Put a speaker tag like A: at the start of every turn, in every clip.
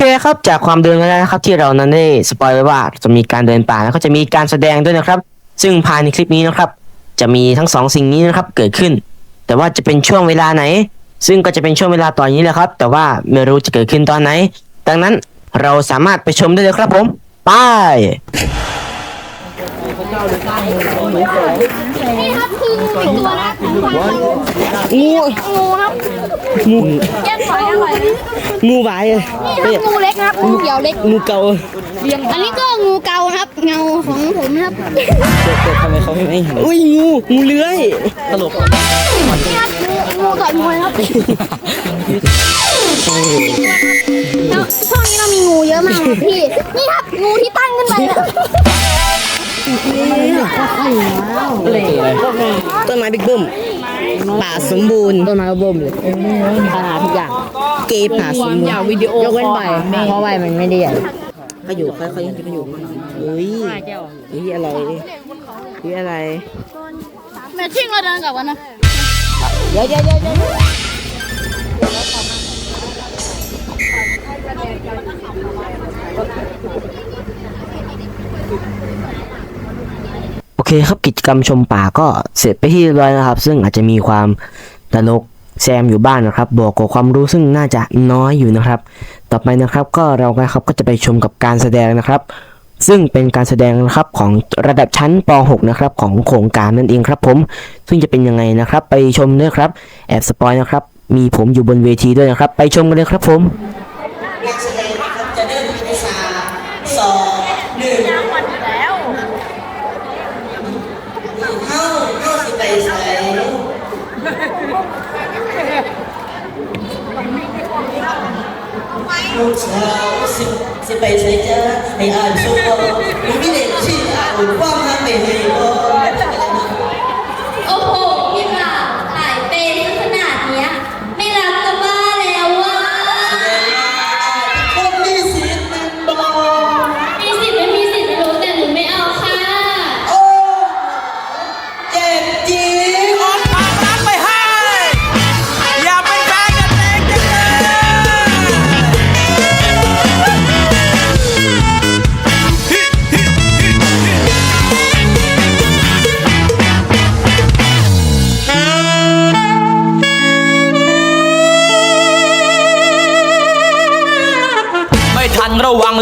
A: เคครับจากความเดินกันแล้วนะครับที่เรานั้นได้สปอยไว้ว่าจะมีการเดินป่าแล้วก็จะมีการแสดงด้วยนะครับ ซึ่งภายในคลิปนี้นะครับ จะมีทั้งสองสิ่งนี้นะครับเกิดขึ้น แต่ว่าจะเป็นช่วงเวลาไหน ซึ่งก็จะเป็นช่วงเวลาตอนนี้แหละครับ แต่ว่าไม่รู้จะเกิดขึ้นตอนไหน ดังนั้นเราสามารถไปชมได้เลยครับผมไป
B: นี่ครับคืองูอีกตัวนะของควาย
A: งู
B: งูครับ
A: งู
B: แก้มปล่อยอร่อยนะ
A: งูหวาย
B: นี่ครับงูเล็กนะครับงูเขียวเล็ก
A: งูเกา
B: อันนี้ก็งูเกานะครับ เงาของผมนะครับ
A: ทำไมเขาไม่เห็นอุ้ยงูงูเลื้อยตลก
B: นี่ครับงูงูต่อยมวยครับแล้วช่วงนี้เรามีงูเยอะมากครับพี่ นี่ครับงูที่ตั้งขึ้นไปนะ
A: ต้นไม้บิ๊กบึ้ม ป่าสมบูรณ์ต้นไม้บึ้มเลย
C: ขนาดทุกอย่าง
A: เกย์ป่าสมบูรณ์
C: วิดีโอยกเว้นใบเพราะใบมันไม่ได้ใหญ่
A: เขาอยู่เขาเขายังเขาอยู่เฮ้ยเฮ้ยอะไรเฮ้ยอะไร
B: แมทชิ่งเราเดินกลับกันนะ
C: เดี๋ยวเดี๋ยวเดี๋ยวเดี๋ยว
A: โอ เคครับกิจกรรมชมป่าก็เสร็จไปที่เรียบร้อยนะครับ ซึ่งอาจจะมีความตลกแซมอยู่บ้างนะครับบวกกับความรู้ซึ่งน่าจะน้อยอยู่นะครับ ต่อไปนะครับก็เรานะครับก็จะไปชมกับการแสดงนะครับ ซึ่งเป็นการแสดงนะครับของระดับชั้นป .6 นะครับของโครงการนั่นเองครับผม ซึ่งจะเป็นยังไงนะครับ ไปชมด้วยครับ แอบสปอยนะครับ มีผมอยู่บนเวทีด้วยนะครับ ไปชมกันเลยครับผม
D: การแสดงนะครับจะเริ่มในสามสองหนึ่งเข้าเข้าสิไป ใส่ลูกสาวสิสิไปใส่จ้าให้อ่านสุขมีไม่เด็กชื่อ่านความทำไม่
E: ให้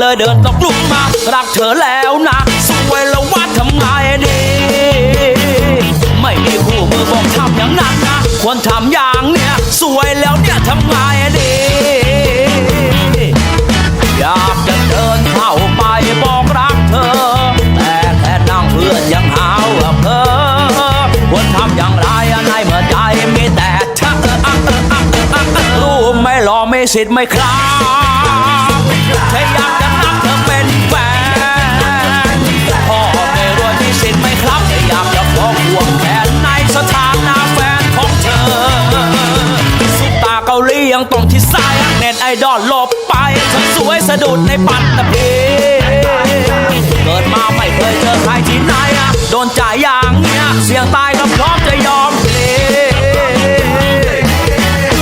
E: เลยเดินตกลุมมา รักเธอแล้วนะสวยแล้วว่าทำไงดี ไม่มีคู่มือบอกทำอย่างนั้นนะ ควรทำอย่างเนี้ยสวยแล้วเนี่ยทำไงดี อยากจะเดินเข้าไปบอกรักเธอ แต่แค่นั่งเพื่อนยังหาว่าเพอควรทำอย่างไรในเมื่อใจมีแต่เธอรู้ไหม่รอไม่สิทธิ์ไม่ครับ หลบไปเธอสวยสะดุดในปัตตภีเกิดมาไม่เคยเจอใครที่ไหนอะโดนจ่ายอย่างเนี้ยเสี่ยงตายก็พร้อมจะยอมเพล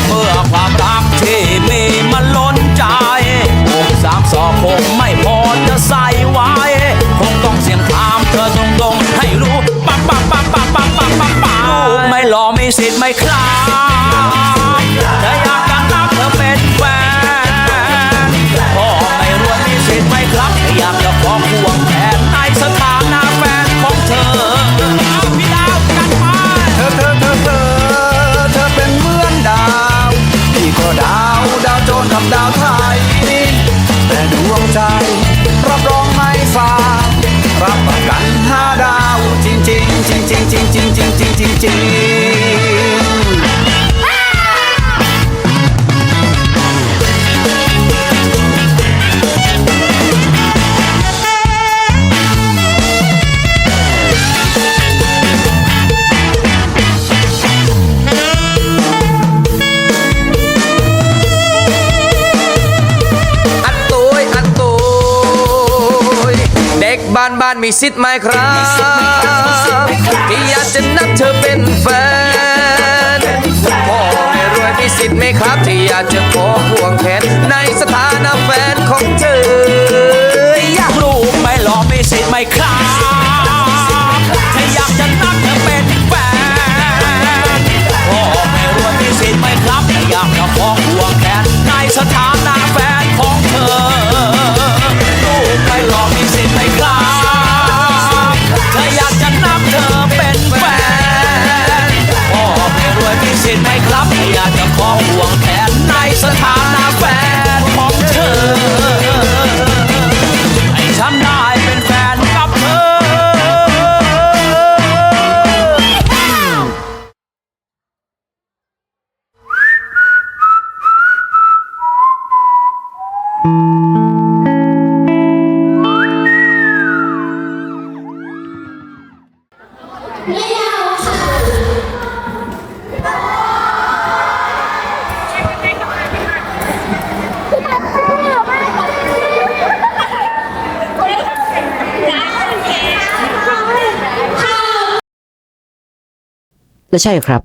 E: เมื่อความรักที่มีมันล้นใจวงสามสองคงไม่พอจะใส่ไว้ คงต้องเสี่ยงถามเธอตรงๆให้รู้ปั๊บปั๊บปั๊บปั๊บปั๊บปั๊บปั๊บปั๊บลูกไม่รอมีสิทธิ์ไม่ครับ ดว
F: งใจ รับรองไม่ฟารับประกันห้าดาว จริงจริงจริงจริงจริงจริงจริงจริง
E: บ้านมีสิทธิ์ไหมครับที่อยากจะนับเธอเป็นแฟนพ่อไม่รวยมีสิทธิ์ไหมครับ ที่อยากจะขอควงแขนในสถานะแฟน
F: ของเธอ
E: อยากรู้ไหม่หลอกมีสิทธิ์ไหมครับถ้าอยากจะนับเธอเป็นแฟนพ่อแม่รวยมีสิทธิ์ไหมครับถ้าอยากจะฟ้องห่วงแขนในสถา เห็นไหมครับอยากจะขอห่วงแทนในสถาน และ
A: ใช่ครับ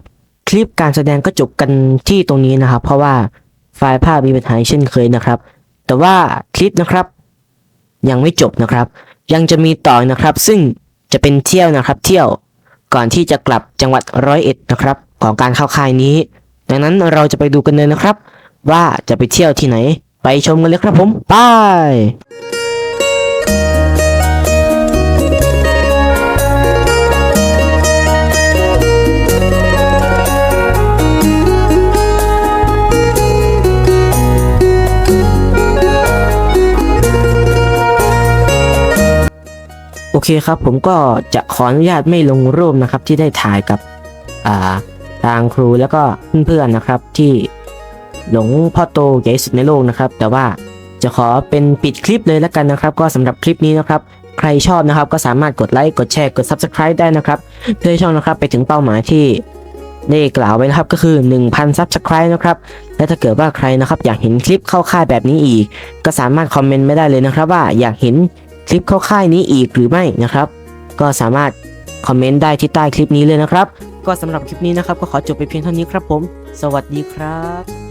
A: คลิปการแสดงก็จบกันที่ตรงนี้นะครับ เพราะว่าไฟล์ภาพมีปัญหาเช่นเคยนะครับ แต่ว่าคลิปนะครับ ยังไม่จบนะครับ ยังจะมีต่อนะครับ ซึ่งจะเป็นเที่ยวนะครับ เที่ยวก่อนที่จะกลับจังหวัดร้อยเอ็ดนะครับ ของการเข้าค่ายนี้ ดังนั้นเราจะไปดูกันเลยนะครับ ว่าจะไปเที่ยวที่ไหน ไปชมกันเลยครับผมไป เคครับผมก็จะขออนุญาตไม่ลงรูปนะครับที่ได้ถ่ายกับาทางครูแล้วก็เพื่อนๆนะครับที่หลงพ่อโตใหญ่สุดในโลกนะครับ แต่ว่าจะขอเป็นปิดคลิปเลยแล้วกันนะครับ ก็สำหรับคลิปนี้นะครับ ใครชอบนะครับก็สามารถกดไลค์กดแชร์กด Subscribe ได้นะครับเพื่อช่องนะครับไปถึงเป้าหมายที่ได้กล่าวไว้นะครับก็คือ 1,000 Subscribe นะครับ และถ้าเกิดว่าใครนะครับอยากเห็นคลิปเข้าค่ายแบบนี้อีก ก็สามารถคอมเมนต์ไม่ได้เลยนะครับ ว่าอยากเห็น คลิปเข้าค่ายนี้อีกหรือไม่นะครับ ก็สามารถคอมเมนต์ได้ที่ใต้คลิปนี้เลยนะครับ ก็สำหรับคลิปนี้นะครับ ก็ขอจบไปเพียงเท่านี้ครับผม สวัสดีครับ